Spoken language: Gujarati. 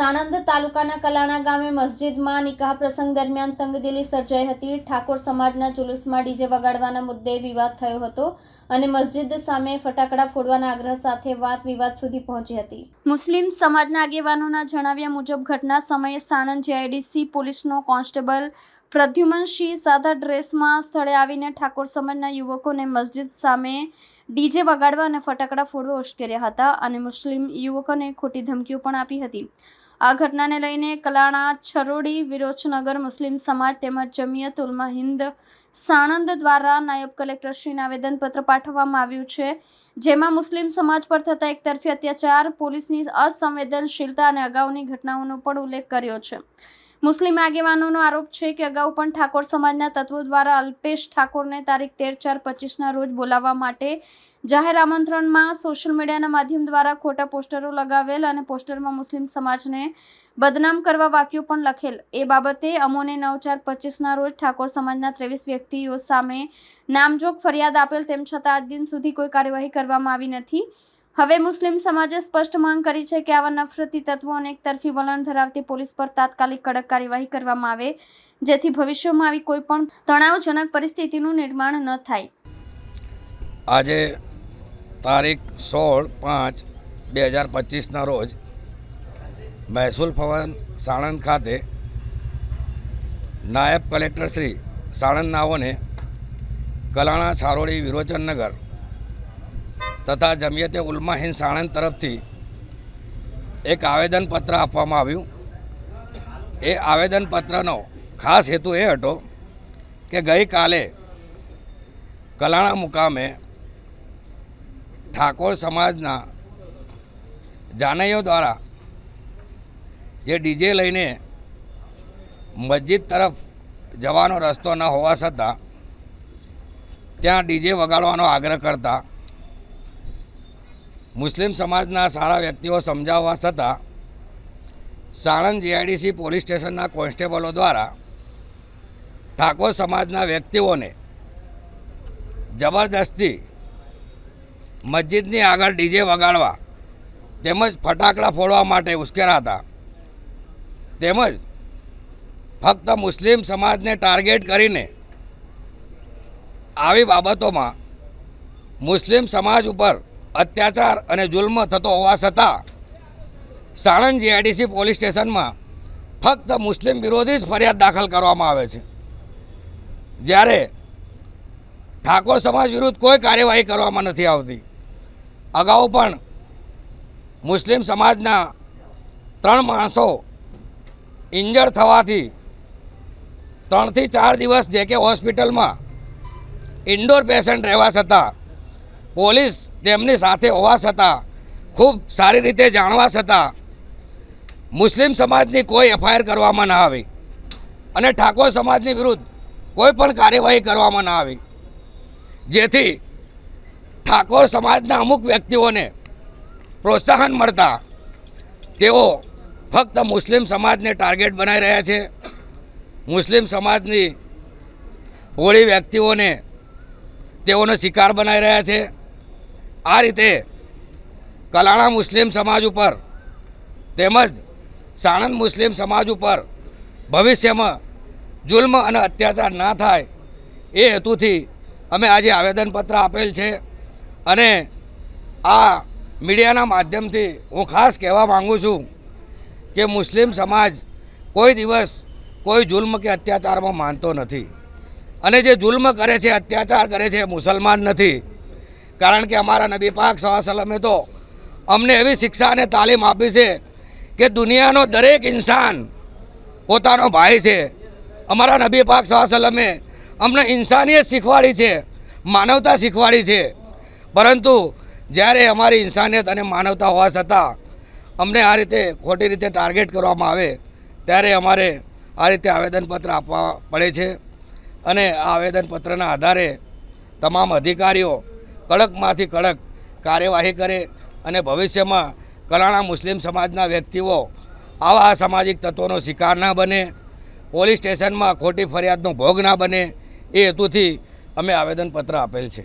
સાણંદ તાલુકાના કલાણા ગામે મસ્જિદમાં નિકાહ પ્રસંગ દરમિયાન તંગદિલી સર્જાઈ હતી. ઠાકોર સમાજના જુલુસમાં ડીજે વગાડવાના મુદ્દે વિવાદ થયો હતો અને મસ્જિદ સામે ફટાકડા ફોડવાના આગ્રહ સાથે વાત વિવાદ સુધી પહોંચી હતી. મુસ્લિમ સમાજના આગેવાનોના જણાવ્યા મુજબ, ઘટના સમયે સાણંદ જીઆઈડીસી પોલીસનો કોન્સ્ટેબલ પ્રદ્યુમન સિંહ સાદા ડ્રેસમાં સ્થળે આવીને ઠાકોર સમાજના યુવકોને મસ્જિદ સામે ડીજે વગાડવા અને ફટાકડા ફોડવા ઉશ્કેર્યા હતા અને મુસ્લિમ યુવકોને ખોટી ધમકીઓ પણ આપી હતી. આ ઘટનાને લઈને કલાણા, છરોડી, વિરોચનગર મુસ્લિમ સમાજ તેમજ જમિયત ઉલમા હિન્દ સાણંદ દ્વારા નાયબ કલેક્ટરશ્રીને આવેદનપત્ર પાઠવવામાં આવ્યું છે. જેમાં મુસ્લિમ સમાજ પર થતા એકતરફી અત્યાચાર, પોલીસની અસંવેદનશીલતા અને અગાઉની ઘટનાઓનો પણ ઉલ્લેખ કર્યો છે. મુસ્લિમ આગેવાનોનો આરોપ છે કે અગાઉ પણ ઠાકોર સમાજના તત્વો દ્વારા અલ્પેશ ઠાકોરને તારીખ તેર ચાર પચીસના રોજ બોલાવવા માટે જાહેર આમંત્રણમાં સોશિયલ મીડિયાના માધ્યમ દ્વારા ખોટા પોસ્ટરો લગાવેલ અને પોસ્ટરમાં મુસ્લિમ સમાજને બદનામ કરવા વાક્યો પણ લખેલ. એ બાબતે અમોને નવ ચાર પચીસના રોજ ઠાકોર સમાજના ત્રેવીસ વ્યક્તિઓ સામે નામજોગ ફરિયાદ આપેલ, તેમ છતાં આજ દિન સુધી કોઈ કાર્યવાહી કરવામાં આવી નથી. હવે મુસ્લિમ સમાજે સ્પષ્ટ માંગ કરી છે કે આવા નફરતી તત્વો અને એકતરફી વલણ ધરાવતી પોલીસ પર તાત્કાલિક કડક કાર્યવાહી કરવામાં આવે, જેથી ભવિષ્યમાં આવી કોઈ પણ તણાવજનક પરિસ્થિતિનું નિર્માણ ન થાય. આજે તારીખ સોળ પાંચ બે હજાર પચીસના રોજ મહેસૂલ ભવન સાણંદ ખાતે નાયબ કલેક્ટર શ્રી સાણંદ નાઓને કલાણા છારોડી વિરોચનનગર તથા જમિયતે ઉલમા હિંદ સાણંદ તરફથી એક આવેદનપત્ર આપવામાં આવ્યું. એ આવેદનપત્રનો ખાસ હેતુ એ હતો કે ગઈકાલે કલાણા મુકામે ઠાકોર સમાજના જાનૈયો દ્વારા જે ડીજે લઈને મસ્જિદ તરફ જવાનો રસ્તો ન હોવા છતાં ત્યાં ડીજે વગાડવાનો આગ્રહ કરતા, મુસ્લિમ સમાજના સારા વ્યક્તિઓ સમજાવવા છતાં સાણંદ જીઆઈડીસી પોલીસ સ્ટેશનના કોન્સ્ટેબલો દ્વારા ઠાકોર સમાજના વ્યક્તિઓને જબરદસ્તી મસ્જિદની આગળ ડીજે વગાડવા, તેમજ ફટાકડા ફોડવા માટે ઉશ્કેરાતા. તેમજ ફક્ત મુસ્લિમ સમાજને ટાર્ગેટ કરીને આવી બાબતોમાં મુસ્લિમ સમાજ ઉપર અત્યાચાર અને જુલ્મ થતો હોવા છતાં સાણંદ જીઆઈડીસી પોલીસ સ્ટેશનમાં ફક્ત મુસ્લિમ વિરોધી જ ફરિયાદ દાખલ કરવામાં આવે છે. જ્યારે ઠાકોર સમાજ વિરુદ્ધ કોઈ કાર્યવાહી કરવામાં નથી આવતી. અગાઉ પણ મુસ્લિમ સમાજના ત્રણ માણસો ઇન્જર્ડ થવાથી ત્રણથી ચાર દિવસ જે કે હોસ્પિટલમાં ઇન્ડોર પેશન્ટ રહેવા છતાં, પોલીસ તેમની સાથે હોવા છતાં, ખૂબ સારી રીતે જાણવા છતાં, મુસ્લિમ સમાજની કોઈ એફઆઈઆર કરવામાં ના આવી અને ઠાકોર સમાજની વિરુદ્ધ કોઈ પણ કાર્યવાહી કરવામાં ના આવી. જેથી ઠાકોર સમાજના અમુક વ્યક્તિઓને પ્રોત્સાહન મળતા તેઓ ફક્ત મુસ્લિમ સમાજને ટાર્ગેટ બનાવી રહ્યા છે. મુસ્લિમ સમાજની હોળી વ્યક્તિઓને તેઓનો શિકાર બનાવી રહ્યા છે. આ રીતે કલાણા મુસ્લિમ સમાજ ઉપર તેમજ સાણંદ મુસ્લિમ સમાજ ઉપર ભવિષ્યમાં જુલ્મ અને અત્યાચાર ના થાય એ હેતુથી અમે આજે આવેદનપત્ર આપેલ છે. અને આ મીડિયાના માધ્યમથી હું ખાસ કહેવા માગું છું કે મુસ્લિમ સમાજ કોઈ દિવસ કોઈ જુલ્મ કે અત્યાચારમાં માનતો નથી. અને જે જુલ્મ કરે છે, અત્યાચાર કરે છે મુસલમાન નથી. કારણ કે અમારા નબી પાક સલમે તો અમને એવી શિક્ષા અને તાલીમ આપી છે કે દુનિયાનો દરેક ઇન્સાન પોતાનો ભાઈ છે. અમારા નબી પાક સલમે અમને ઇન્સાનિયત શીખવાડી છે, માનવતા શીખવાડી છે. પરંતુ જ્યારે અમારી ઇન્સાનિયત અને માનવતા હોવા છતાં અમને આ રીતે ખોટી રીતે ટાર્ગેટ કરવામાં આવે, ત્યારે અમારે આ રીતે આવેદનપત્ર આપવા પડે છે અને આ આવેદનપત્રના આધારે તમામ અધિકારીઓ કડકમાંથી કડક કાર્યવાહી કરે અને ભવિષ્યમાં કલાણા મુસ્લિમ સમાજના વ્યક્તિઓ આવા સામાજિક તત્વોનો શિકાર ના બને, પોલીસ સ્ટેશનમાં ખોટી ફરિયાદનો ભોગ ના બને, એ હેતુથી અમે આવેદનપત્ર આપેલ છે.